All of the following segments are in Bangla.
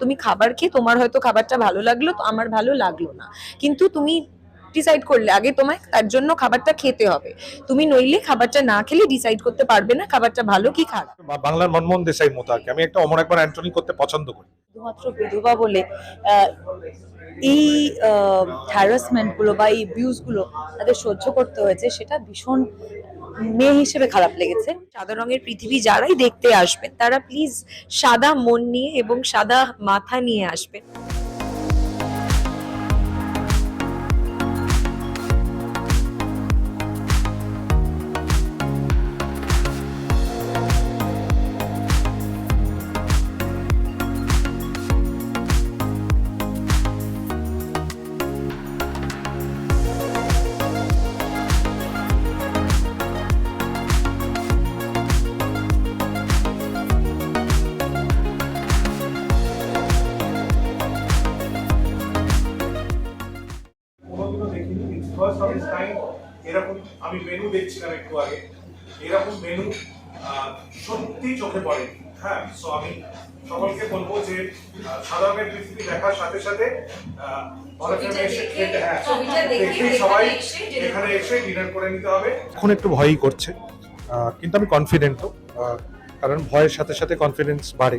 তুমি খাবার খেয়ে তোমার হয়তো খাবারটা ভালো লাগল তো আমার ভালো লাগল না। কিন্তু তুমি ডিসাইড করলে আগে তোমায় তার জন্য খাবারটা খেতে হবে। তুমি নইলে খাবারটা না খেলে ডিসাইড করতে পারবে না খাবারটা ভালো কি খারাপ। বাংলার মনমোহন দেশাই মতো আর কি আমি একটা অমর একবার অ্যান্টনি করতে পছন্দ করি। শুধুমাত্র বিধবা বলে এই হ্যারাসমেন্টগুলো বা এই বিউজগুলো তাদের সহ্য করতে হয়েছে সেটা ভীষণ মেয়ে হিসেবে খারাপ লেগেছে। সাদা রঙের পৃথিবী যারাই দেখতে আসবেন তারা প্লিজ সাদা মন নিয়ে এবং সাদা মাথা নিয়ে আসবেন আমি মেনু দেখছিলাম একটু আগে। এরকম মেনু সত্যি চোখে পড়ে। হ্যাঁ সো আমি সকলকে বলব যে রঙের পৃথিবী দেখার সাথে সাথে হ্যাঁ দেখে সবাই এখানে এসে ডিনার করে নিতে হবে। এখন একটু ভয়ই করছে। কিন্তু আমি কনফিডেন্টও কারণ ভয়ের সাথে সাথে কনফিডেন্স বাড়ে।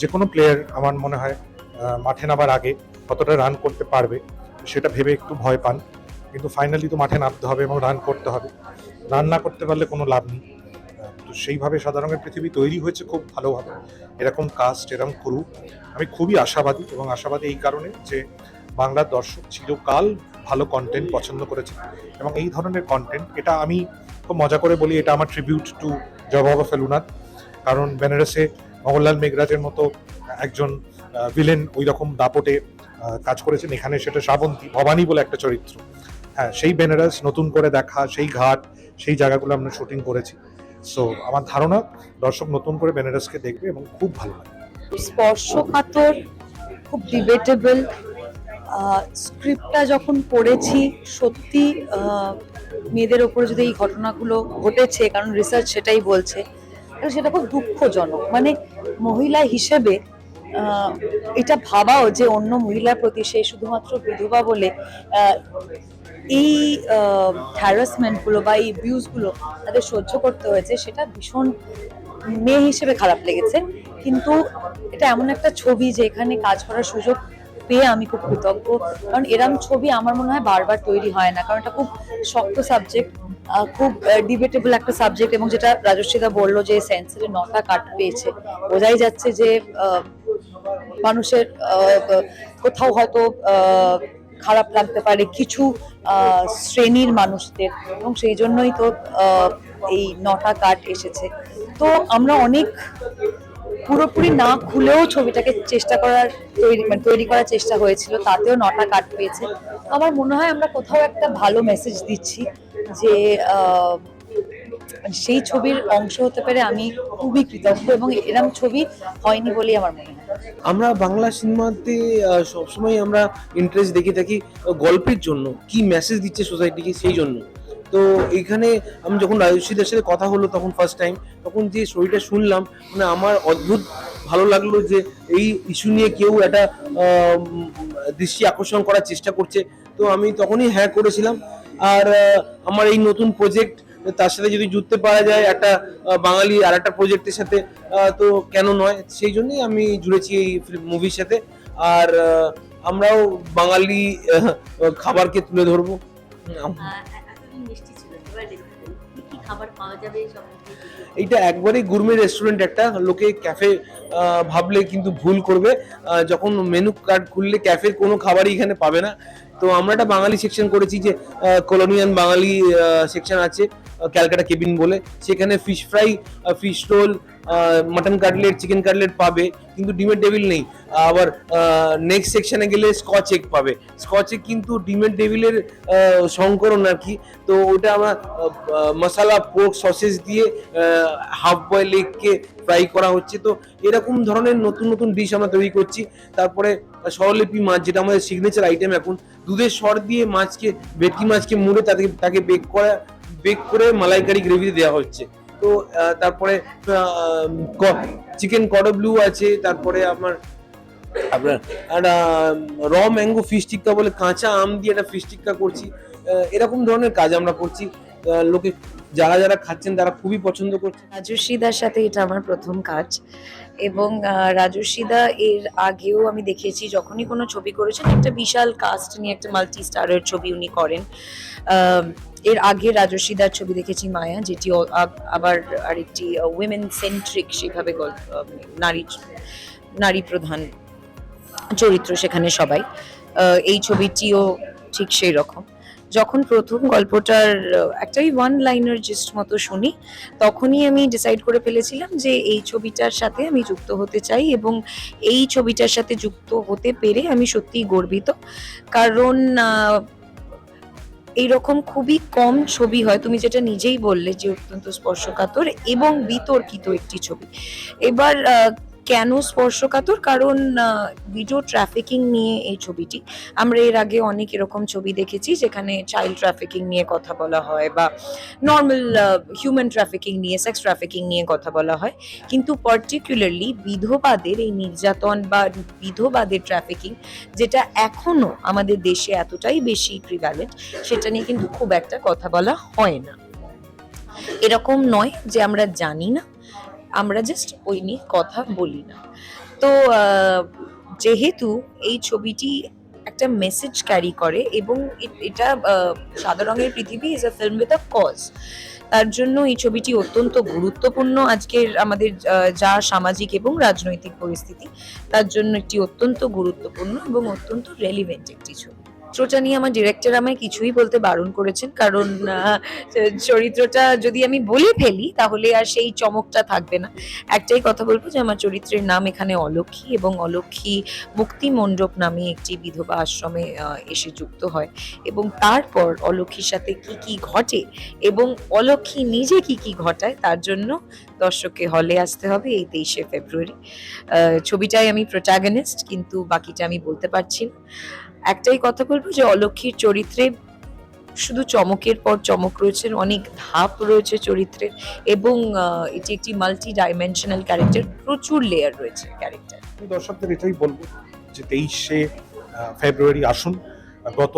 যে কোনো প্লেয়ার আমার মনে হয় মাঠে নামার আগে কতটা রান করতে পারবে সেটা ভেবে একটু ভয় পান। কিন্তু ফাইনালি তো মাঠে নামতে হবে এবং রান করতে হবে। রান না করতে পারলে কোনো লাভ নেই। তো সেইভাবে সাধারণের পৃথিবী তৈরি হয়েছে খুব ভালোভাবে। এরকম কাস্ট এরকম করু আমি খুবই আশাবাদী এবং আশাবাদী এই কারণে যে বাংলার দর্শক চিরকাল ভালো কন্টেন্ট পছন্দ করেছে এবং এই ধরনের কন্টেন্ট এটা আমি খুব মজা করে বলি, এটা আমার ট্রিবিউট টু জয়বাবা ফেলুনাথ। কারণ বেনারসে মঙ্গললাল মেঘরাজের মতো একজন ভিলেন ওই রকম দাপটে কাজ করেছেন। এখানে সেটা শ্রাবন্তী, ভবানী বলে একটা চরিত্র। হ্যাঁ সেই বেনারস নতুন করে দেখা, সেই ঘাট, সেই জায়গাগুলো আমরা শুটিং করেছি। সো আমার ধারণা দর্শক নতুন করে বেনারসকে দেখবে এবং খুব ভালো লাগবে। স্পর্শকাতর, খুব ডিবেটেবল স্ক্রিপ্টটা যখন পড়েছি, সত্যি মেয়েদের ওপরে যদি এই ঘটনাগুলো ঘটেছে, কারণ রিসার্চ সেটাই বলছে সেটা খুব দুঃখজনক। মানে মহিলা হিসেবে এটা ভাবাও যে অন্য মহিলার প্রতি সে শুধুমাত্র বিধবা বলে এই হ্যারাসমেন্টগুলো বা এই বিউজগুলো তাদের সহ্য করতে হয়েছে, সেটা ভীষণ মেয়ে হিসেবে খারাপ লেগেছে। কিন্তু এটা এমন একটা ছবি যে এখানে কাজ করার সুযোগ পেয়ে আমি খুব কৃতজ্ঞ। কারণ এরম ছবি আমার মনে হয় বারবার তৈরি হয় না, কারণ এটা খুব শক্ত সাবজেক্ট খুব ডিবেটেবল একটা সাবজেক্ট এবং যেটা রাজস্বীদা বলল যে সেন্সারে নটা কাট পেয়েছে। বোঝাই যাচ্ছে যে মানুষের কোথাও হয়তো খারাপ লাগতে পারে কিছু শ্রেণির মানুষদের। এবং সেই জন্যই তো এই নটা কাট এসেছে। তো আমরা অনেক পুরোপুরি না খুলেও ছবিটাকে চেষ্টা করার তৈরি মানে তৈরি করার চেষ্টা হয়েছিল, তাতেও নটা কাট পেয়েছে। আমার মনে হয় আমরা কোথাও একটা ভালো মেসেজ দিচ্ছি যে মানে সেই ছবির অংশ হতে পেরে আমি খুবই কৃতজ্ঞ এবং এরম ছবি হয়নি বলেই আমার মনে হয়। আমরা বাংলা সিনেমাতে সবসময় আমরা ইন্টারেস্ট দেখে থাকি গল্পের জন্য, কি মেসেজ দিচ্ছে সোসাইটিকে সেই জন্য। তো এখানে আমি যখন রাজস্বীদের সাথে কথা হলো তখন ফার্স্ট টাইম তখন যে স্টোরিটা শুনলাম মানে আমার অদ্ভুত ভালো লাগল যে এই ইস্যু নিয়ে কেউ একটা দৃষ্টি আকর্ষণ করার চেষ্টা করছে। তো আমি তখনই হ্যাঁ করেছিলাম। আর আমার এই নতুন প্রজেক্ট তার সাথে যদি জুড়তে পারা যায় একটা বাঙালি আর একটা প্রজেক্টের সাথে তো কেন নয়? সেই জন্যই আমি জুড়েছি এই মুভির সাথে। আর আমরাও বাঙালি খাবারকে তুলে ধরবো। এইটা একবারেই গুরমে রেস্টুরেন্ট একটা লোকে ক্যাফে ভাবলে কিন্তু ভুল করবে। যখন মেনু কার্ড খুললে ক্যাফের কোনো খাবারই এখানে পাবে না। তো আমরা একটা বাঙালি সেকশন করেছি যে কলোনিয়ান বাঙালি সেকশন আছে ক্যালকাটা কেবিন বলে। সেখানে fish fry fish roll mutton cutlet chicken cutlet পাবে, কিন্তু ডিমের টেবিল নেই। আবার নেক্সট সেকশনে গেলে স্কচ এগ পাবে। স্কচ এগ কিন্তু ডিমের টেবিলের সংকরণ আর কি। তো ওটা আমরা মশলা পোর্ক সসেস দিয়ে হাফ বয়েল এগকে ফ্রাই করা হচ্ছে। তো এরকম ধরনের নতুন নতুন ডিশ আমরা তৈরি করছি। তারপরে স্বরলিপি মাছ, যেটা আমাদের সিগনেচার আইটেম এখন। দুধের স্বর দিয়ে মাছকে, ভেটকি মাছকে মুড়ে তাকে তাকে বেক করা বেক করে মালাইকারি গ্রেভিতে দেওয়া হচ্ছে। তো তারপরে চিকেন কডব্লু আছে, তারপরে আমার, আপনার একটা র ম্যাঙ্গো ফিশ টিক্কা বলে কাঁচা আম দিয়ে একটা ফিশ টিক্কা করছি। এরকম ধরনের কাজ আমরা করছি। লোকে যারা যারা খাচ্ছেন তারা খুবই পছন্দ করছে। রাজস্বীদার সাথে এটা আমার প্রথম কাজ। এবং রাজস্বীদা এর আগেও আমি দেখেছি যখনই কোনো ছবি করেছেন, একটা বিশাল কাস্ট নিয়ে, একটা মাল্টি স্টারের ছবি উনি করেন। এর আগে রাজস্বীদার ছবি দেখেছি মায়া, যেটি আবার আরেকটি উইমেন সেন্ট্রিক সেভাবে গল্প নারী নারী প্রধান চরিত্র সেখানে সবাই। এই ছবিটিও ঠিক সেই রকম। যখন প্রথম গল্পটার, একটাই ওয়ান লাইনার জিস্ট মতো শুনি, তখনই আমি ডিসাইড করে ফেলেছিলাম যে এই ছবিটার সাথে আমি যুক্ত হতে চাই এবং এই ছবিটার সাথে যুক্ত হতে পেরে আমি সত্যিই গর্বিত। কারণ এইরকম খুবই কম ছবি হয়, তুমি যেটা নিজেই বললে যে অত্যন্ত স্পর্শকাতর এবং বিতর্কিত একটি ছবি। এবার কেন স্পর্শকাতর? কারণ ভিডিও ট্রাফিকিং নিয়ে এই ছবিটি, আমরা এর আগে অনেক এরকম ছবি দেখেছি যেখানে চাইল্ড ট্রাফিকিং নিয়ে কথা বলা হয় বা নর্মাল হিউম্যান ট্রাফিকিং নিয়ে সেক্স ট্রাফিকিং নিয়ে কথা বলা হয়। কিন্তু পার্টিকুলারলি বিধবাদের এই নির্যাতন বা বিধবাদের ট্রাফিকিং যেটা এখনও আমাদের দেশে এতটাই বেশি প্রিভ্যালেন্ট সেটা নিয়ে কিন্তু খুব একটা কথা বলা হয় না। এরকম নয় যে আমরা জানি না। আমরা জাস্ট ওই নিয়ে কথা বলি না। তো যেহেতু এই ছবিটি একটা মেসেজ ক্যারি করে এবং এটা সাদা রঙের পৃথিবী is a film with a cause তার জন্য এই ছবিটি অত্যন্ত গুরুত্বপূর্ণ আজকের আমাদের যা সামাজিক এবং রাজনৈতিক পরিস্থিতি, তার জন্য একটি অত্যন্ত গুরুত্বপূর্ণ এবং অত্যন্ত রেলিভেন্ট একটি ছবি। চরিত্রটা নিয়ে আমার ডিরেক্টর আমায় কিছুই বলতে বারণ করেছেন। কারণ চরিত্রটা যদি আমি বলে ফেলি, তাহলে আর সেই চমকটা থাকবে না। একটাই কথা বলব যে, আমার চরিত্রের নাম এখানে অলক্ষী এবং অলক্ষী মুক্তি মণ্ডপ নামে একটি বিধবা আশ্রমে এসে যুক্ত হয়। এবং তারপর অলক্ষীর সাথে কি কি ঘটে এবং অলক্ষী নিজে কি কি ঘটায়, তার জন্য দর্শককে হলে আসতে হবে এই তেইশে ফেব্রুয়ারি। ছবিটায় আমি প্রোটাগনিস্ট কিন্তু বাকিটা আমি বলতে পারছি না। একটাই কথা বলব যে অলক্ষীর চরিত্রে শুধু চমকের পর চমক রয়েছে, অনেক ধাপ রয়েছে চরিত্রে এবং এটি একটি মাল্টি ডাইমেনশনাল ক্যারেক্টার প্রচুর লেয়ার রয়েছে ক্যারেক্টার দর্শকদের এটাই বলব যে তেইশে ফেব্রুয়ারি আসুন। গত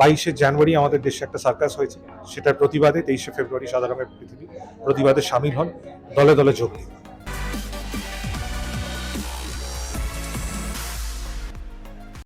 বাইশে জানুয়ারি আমাদের দেশে একটা সার্কাস হয়েছে। সেটার প্রতিবাদে তেইশে ফেব্রুয়ারি সাধারণের পৃথিবী প্রতিবাদে সামিল হন। দলে দলে যোগ দিন।